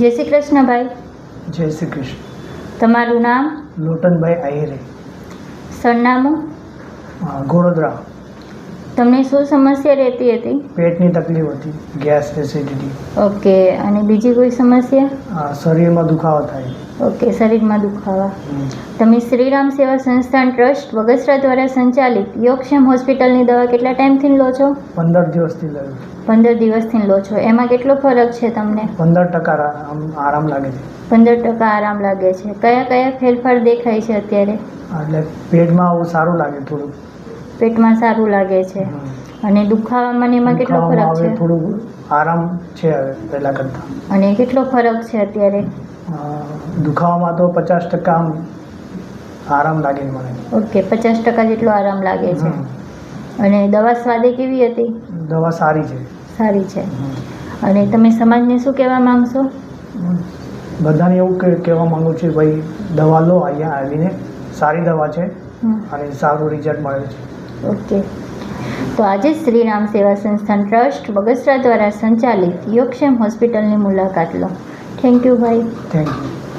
જય શ્રી કૃષ્ણ ભાઈ જય શ્રી કૃષ્ણ. તમારું નામ? લોટનભાઈ આહિરે. સરનામું? ગોળોદરા તમને શું સમસ્યા રહેતી હતી? પેટની તકલીફ હતી ગેસ એસિડિટી. ઓકે અને બીજી કોઈ સમસ્યા? શરીરમાં દુખાવો થાય. ઓકે શરીરમાં દુખાવા. તમે શ્રીરામ સેવા સંસ્થાન ટ્રસ્ટ વગસરા દ્વારા સંચાલિત યોગક્ષેમ હોસ્પિટલની દવા કેટલા ટાઈમથી લો છો? પંદર દિવસથી લઉં પંદર દિવસથી લો છો. એમાં કેટલો ફરક છે તમને? પંદર ટકા આરામ લાગે છે. પંદર ટકા આરામ લાગે છે. કયા કયા ફેરફાર દેખાય છે અત્યારે? એટલે પેટમાં આવું સારું લાગે થોડું. પેટમાં સારું લાગે છે. અને દુખાવામાં ને એમાં કેટલો ફરક છે? થોડું આરામ છે હવે પહેલાં કરતાં. અને કેટલો ફરક છે અત્યારે? દુખાવામાં તો પચાસ ટકા આરામ લાગે મને. ઓકે પચાસ ટકા જેટલો આરામ લાગે છે. અને દવા સ્વાદે કેવી હતી? દવા સારી છે. સારી છે. અને તમે સમાજને શું કહેવા માંગશો? બધાને એવું કે કહેવા માંગુ છું ભાઈ દવા લો અહીંયા આવીને. સારી દવા છે અને સારું રિઝલ્ટ મળે છે. ઓકે. તો આજે શ્રીરામ સેવા સંસ્થાન ટ્રસ્ટ બગસરા દ્વારા સંચાલિત યોગક્ષેમ હોસ્પિટલની મુલાકાત લો. થેન્ક યુ ભાઈ થેન્ક યુ